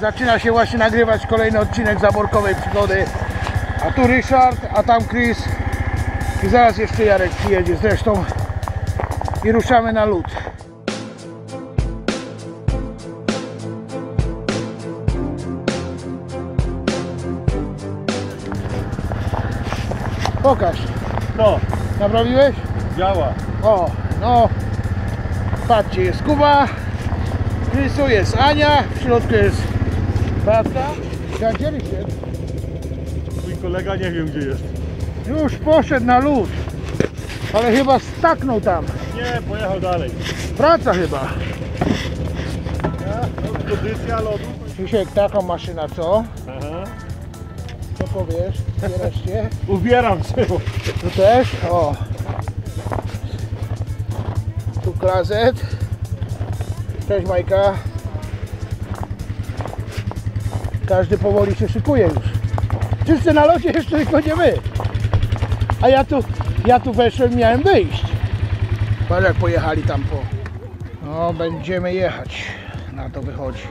zaczyna się właśnie nagrywać kolejny odcinek zaborkowej przygody. A tu Ryszard, a tam Chris. I zaraz jeszcze Jarek przyjedzie zresztą. I ruszamy na lód. Pokaż. No, Naprawiłeś? działa. O, no. Patrzcie, jest Kuba. Krysu jest Ania. W środku jest Beata. Gdzie się? Mój kolega nie wiem gdzie jest. Już poszedł na lód. Ale chyba staknął tam. Nie, pojechał dalej. Wraca chyba. Pozycja lodu. Krzysiek, taką maszyna co? Aha. Co powiesz? Wreszcie. Ubieram się. Tu też. O. Tu klazet. Cześć Majka. Każdy powoli się szykuje już. Wszyscy na lodzie jeszcze tylko nie my. A ja tu, ja tu weszłem miałem wyjść. Patrz jak pojechali tam po. No będziemy jechać. Na to wychodzi.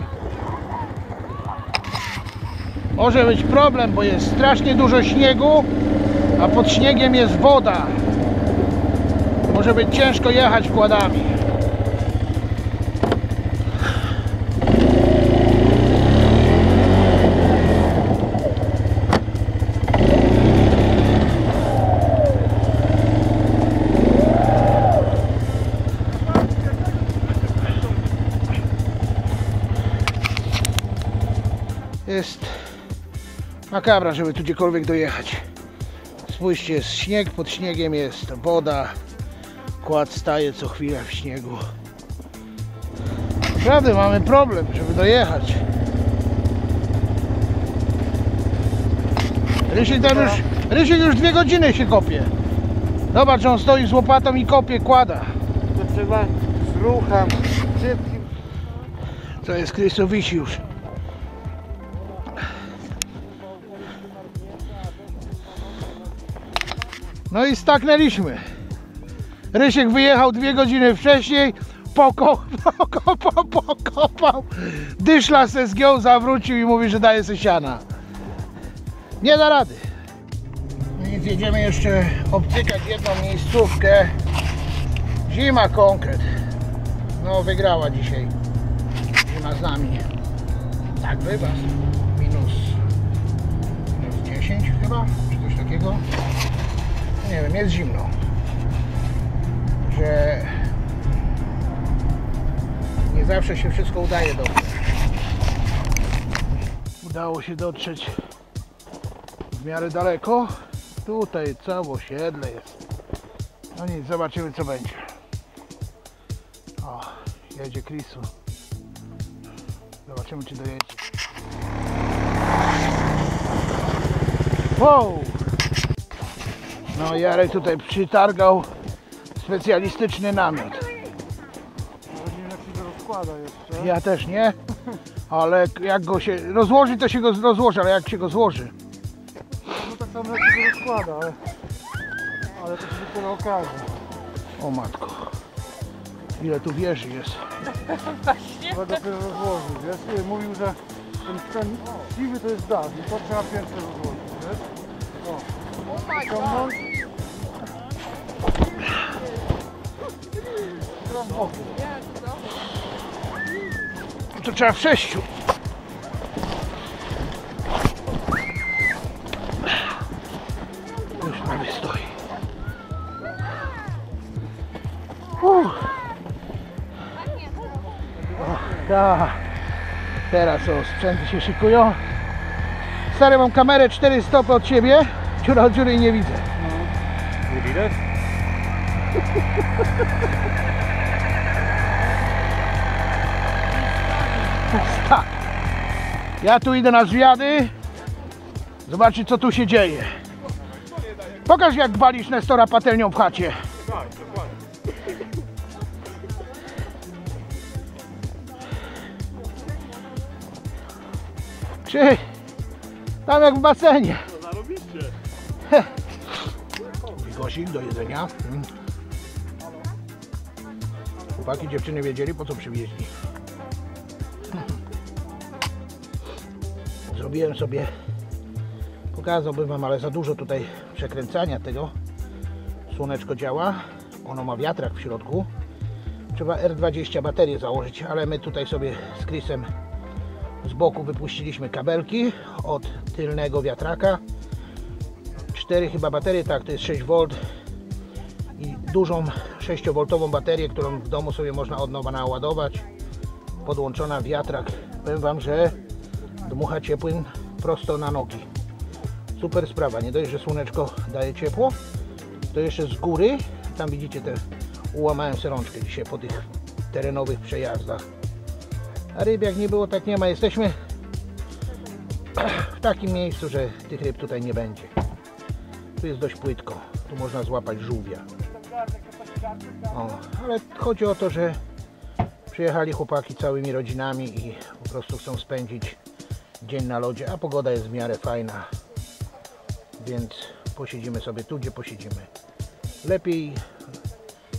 Może być problem, bo jest strasznie dużo śniegu, a pod śniegiem jest woda. Może być ciężko jechać kładami. Jest makabra, żeby tu gdziekolwiek dojechać. Spójrzcie, jest śnieg, pod śniegiem jest woda. Kład staje co chwilę w śniegu. Naprawdę mamy problem, żeby dojechać. Rysiek tam już, Rysiek już dwie godziny się kopie. Zobacz, on stoi z łopatą i kopie, kłada. To trzeba z ruchem szybkim. To jest Krysto No i staknęliśmy. Rysiek wyjechał dwie godziny wcześniej, poko, poko, po, pokopał, dyszla se zgiął, zawrócił i mówi, że daje se siana. Nie da rady. No nic, jedziemy jeszcze obcykać jedną miejscówkę. Zima konkret. No wygrała dzisiaj. Zima z nami. Tak bywa. Minus, minus 10 chyba, czy coś takiego. Nie wiem, jest zimno. Że nie zawsze się wszystko udaje dobrze. Udało się dotrzeć w miarę daleko. Tutaj całe osiedle jest. No nic, zobaczymy co będzie. O, jedzie Chrisu. Zobaczymy czy dojedzie. Wow! No Jarek tutaj przytargał specjalistyczny namiot. Nie wiem jak się to rozkłada jeszcze. Ja też nie, ale jak go się rozłoży to się go rozłoży, ale jak się go złoży. No tak samo jak się to rozkłada, ale, ale to się dopiero okaże. O matko. Ile tu wieży jest. Trzeba dopiero rozłożyć, wiesz? Mówił, że ten, ten siwy to jest dach i to trzeba pierwsze rozłożyć, wiesz? O, ciągnąć. Teraz boku. To trzeba w sześciu. Już prawie stoi. Uff. Tak. Teraz o, sprzęty się szykują. Stary, mam kamerę 4 stopy od siebie. Dziura od dziury i nie widzę. Nie widać? Tak. Ja tu idę na zwiady. Zobaczyć co tu się dzieje. Pokaż jak walisz Nestora patelnią w chacie. Czy tam jak w basenie. No zarobiście. Bigosik do jedzenia. Chłopaki, dziewczyny wiedzieli po co przywieźli. Zrobiłem sobie, pokazałbym Wam, ale za dużo tutaj przekręcania tego. Słoneczko działa, ono ma wiatrak w środku. Trzeba R20 baterię założyć, ale my tutaj sobie z Chrisem z boku wypuściliśmy kabelki od tylnego wiatraka. Cztery chyba baterie, tak, to jest 6V i dużą 6V baterię, którą w domu sobie można od nowa naładować. Podłączona wiatrak. Powiem Wam, że dmucha ciepłym prosto na nogi. Super sprawa, nie dość, że słoneczko daje ciepło, to jeszcze z góry, tam widzicie te, ułamałem sobie rączkę dzisiaj po tych terenowych przejazdach. A ryb jak nie było, tak nie ma. Jesteśmy w takim miejscu, że tych ryb tutaj nie będzie. Tu jest dość płytko. Tu można złapać żółwia. O, ale chodzi o to, że przyjechali chłopaki całymi rodzinami i po prostu chcą spędzić dzień na lodzie, a pogoda jest w miarę fajna. Więc posiedzimy sobie tu, gdzie posiedzimy. Lepiej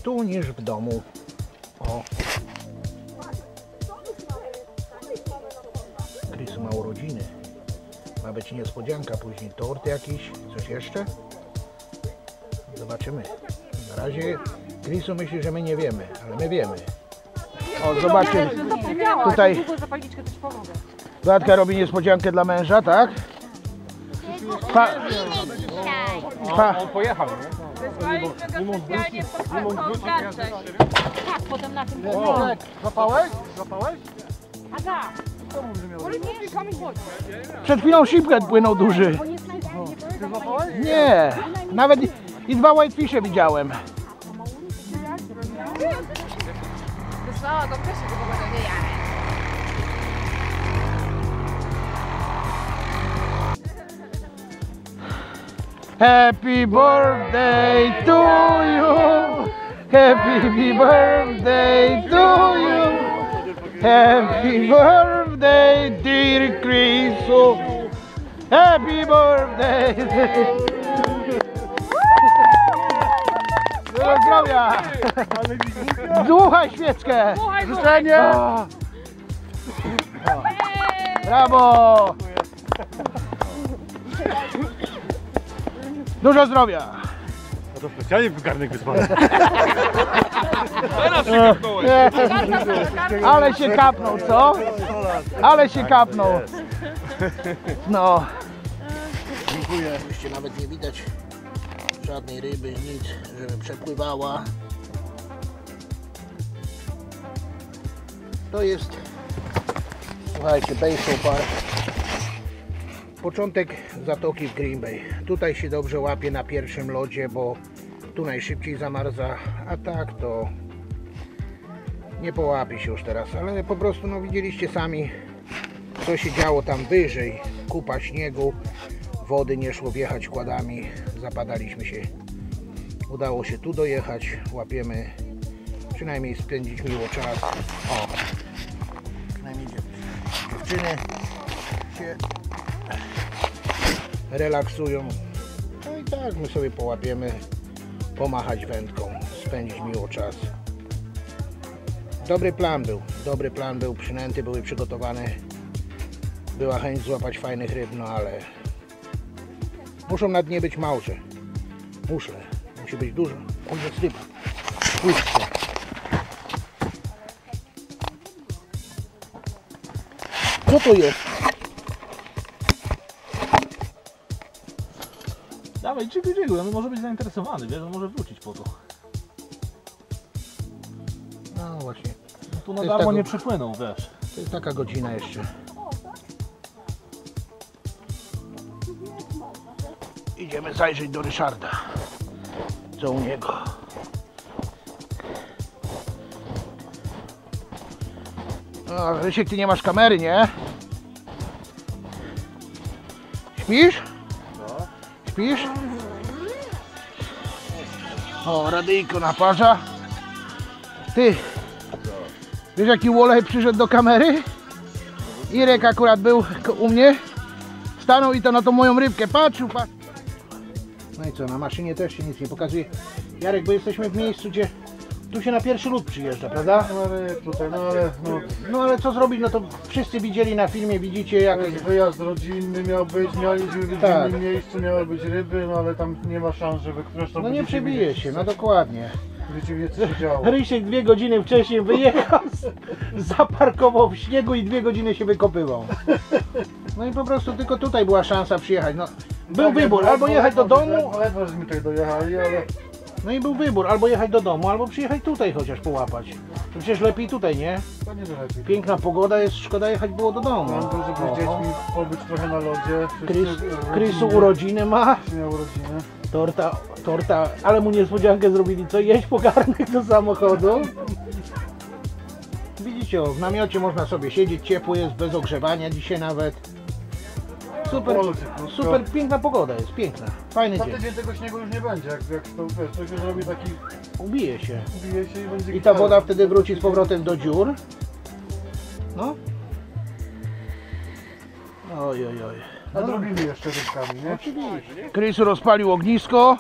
tu niż w domu. O. Chris ma urodziny. Ma być niespodzianka później. Tort jakiś, coś jeszcze? Zobaczymy. Na razie Chrisu myśli, że my nie wiemy, ale my wiemy. O, zobaczcie. Tutaj Długo zapalniczkę też pomogę. Beatka robi niespodziankę dla męża, tak? Pa, pa, Tak, potem na tym mówi, że miał? przed chwilą shiphead płynął duży. Nie, nawet i- dwa whitefishe widziałem. Happy birthday to you. Happy birthday to you. Happy birthday, dear Chrisu. Happy birthday. Dużo zdrowia. Dmuchaj świeczkę. Życzenie. Brawo. Dużo zdrowia. No to specjalnie garnek wysłany. Ale się kapnął, co? Ale się kapnął. No. Dziękuję. Oczywiście nawet nie widać żadnej ryby, nic, żeby przepływała. To jest, słuchajcie, Bayshore Park. Początek zatoki w Green Bay. Tutaj się dobrze łapie na pierwszym lodzie, bo tu najszybciej zamarza, a tak to nie połapie się już teraz, ale po prostu no widzieliście sami co się działo tam wyżej, kupa śniegu, wody nie szło wjechać kładami, zapadaliśmy się, udało się tu dojechać, łapiemy, przynajmniej spędzić miło czas, o, przynajmniej dziew- dziewczyny się relaksują, no i tak my sobie połapiemy, pomachać wędką, spędzić miło czas. Dobry plan był, dobry plan był, przynęty były przygotowane. Była chęć złapać fajnych ryb, no ale muszą na dnie być małże. Muszle. Musi być dużo. On jest ryba. Spójrzcie. Co to jest? Dawaj, dźwiguj, dźwiguj, on może być zainteresowany, wiesz, on może wrócić po to. No właśnie. No tu na darmo tak- nie przepłyną, wiesz. To jest taka godzina jeszcze. Idziemy zajrzeć do Ryszarda. Co u niego? O, Rysiek, ty nie masz kamery, nie? Śpisz? Śpisz? O, radyjko naparza. Ty, Wiesz jaki Wolej przyszedł do kamery? Irek akurat był u mnie. Stanął i to na tą moją rybkę patrzył, patrzył. No i co, na maszynie też się nic nie pokazuje. Jarek, bo jesteśmy w miejscu, gdzie Tu się na pierwszy lód przyjeżdża, prawda? No ale tutaj, no ale no, No ale co zrobić, no to wszyscy widzieli na filmie, widzicie jak... wyjazd rodzinny miał być, mieliśmy być Tak. w innym miejscu, miały być ryby, no ale tam nie ma szans, żeby zresztą No nie przebije się, no dokładnie. Co się działo. Rysiek dwie godziny wcześniej wyjechał, zaparkował w śniegu i dwie godziny się wykopywał. No i po prostu tylko tutaj była szansa przyjechać. No, był Tak, wybór, albo jechać do domu, Ledwo, ledwo żeśmy tutaj dojechali, ale no i był wybór, albo jechać do domu, albo przyjechać tutaj chociaż połapać. To przecież lepiej tutaj, nie? to nie lepiej. Piękna pogoda jest, szkoda jechać było do domu. Mam to, żeby z dziećmi pobyć trochę na lodzie. Chris, Chrisu urodziny ma, Miał rodzinę. torta, torta, ale mu niespodziankę zrobili, co jeść pogarnek do samochodu. Widzicie, w namiocie można sobie siedzieć, ciepło jest, bez ogrzewania dzisiaj nawet. Super, super piękna pogoda jest, piękna, fajny Za dzień, tydzień tego śniegu już nie będzie, jak, jak to wiesz, to się zrobi taki, ubije się. bije się i będzie I ta gitara. woda wtedy wróci z powrotem do dziur. No. Oj, oj, oj. A drobimy jeszcze rybkami, nie? Oczywiście. Chris rozpalił ognisko.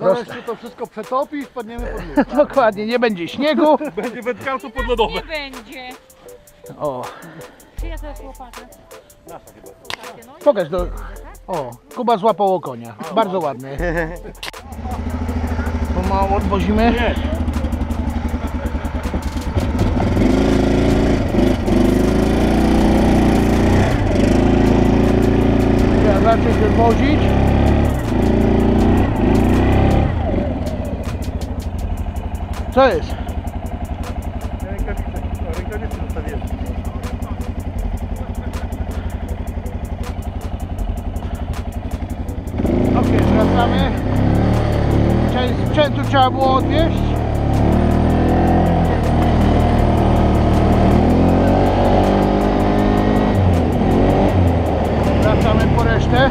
Zaraz się to wszystko przetopi i wpadniemy pod lód. Dokładnie, nie będzie śniegu. Będzie wędkarstwo podlodowe. Nie będzie. O, Czyja to jest łopata? Pokaż do... O, Kuba złapał konia. Bardzo ładny. Pomału odwozimy. Zacząć wywozić. Co jest? Wracamy. Część sprzętu trzeba było odwieźć. Wracamy po resztę.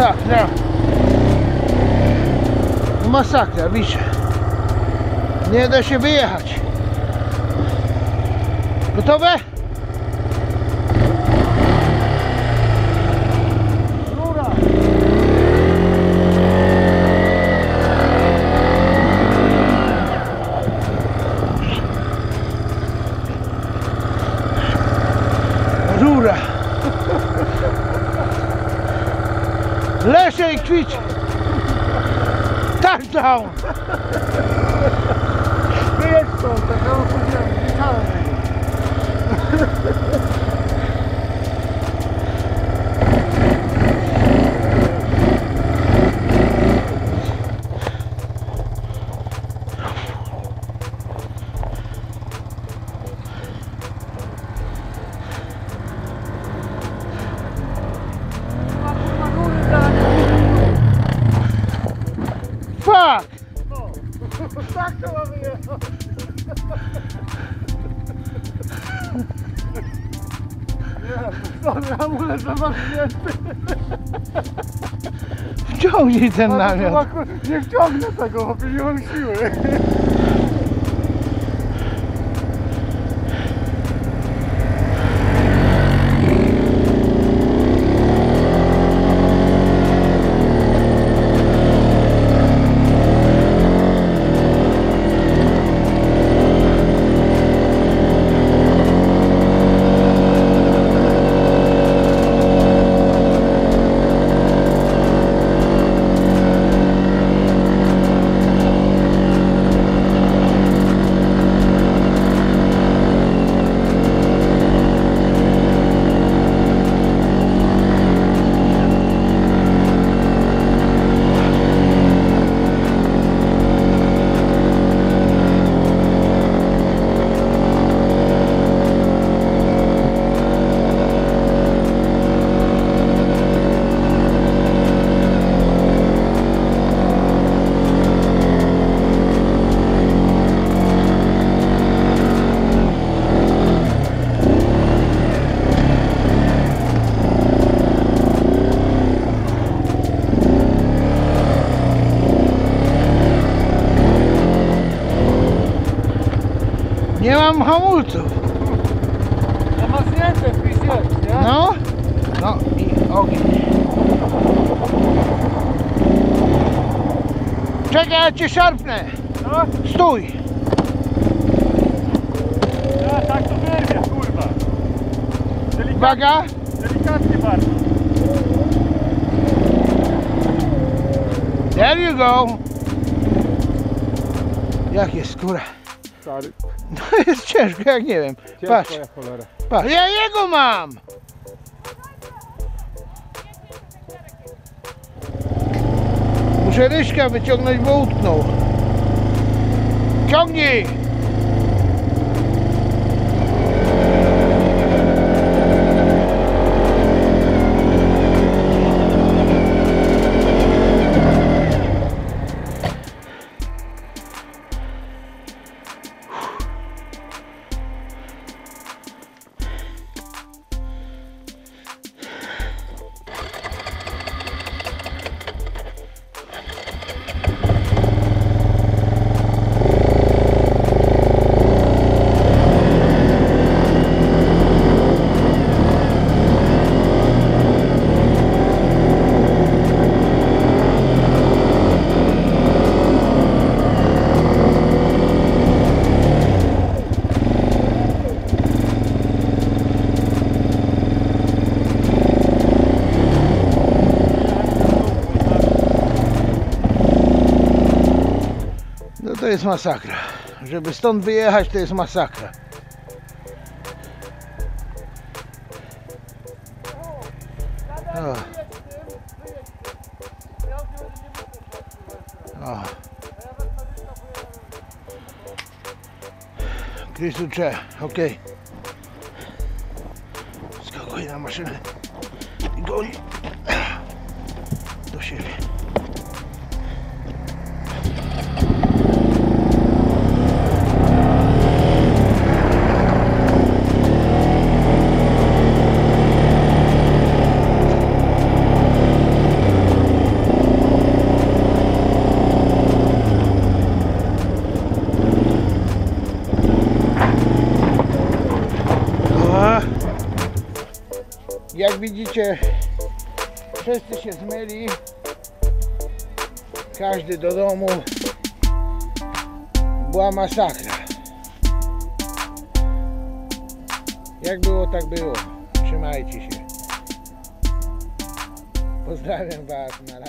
masakra. Masakra, widzicie. Nie da się wyjechać. Gotowe? down. Amulet zamarznięty. Wciągnij ten namiot. Nie wciągnę tego, bo nie mam siły. Mam hamulców. Zamarznięte w piździe, nie? No. No i ogień. Czekaj, ja cię szarpnę. No, Stój. ja tak to wyrwie, kurwa. Delikatnie, Uwaga. delikatnie bardzo. There you go. Jak jest skóra? Stary, No jest ciężko, jak nie wiem. Patrz, ciężko jak cholera. patrz. Ja jego mam. Muszę ryśka wyciągnąć, bo utknął. Ciągnij. Jest masakra. Żeby stąd wyjechać, to jest masakra. O. O. Krysu cze, okej. Skakuj na maszynę i goni do siebie. Widzicie, wszyscy się zmyli. Każdy do domu. Była masakra. Jak było, tak było. Trzymajcie się. Pozdrawiam Was. Na.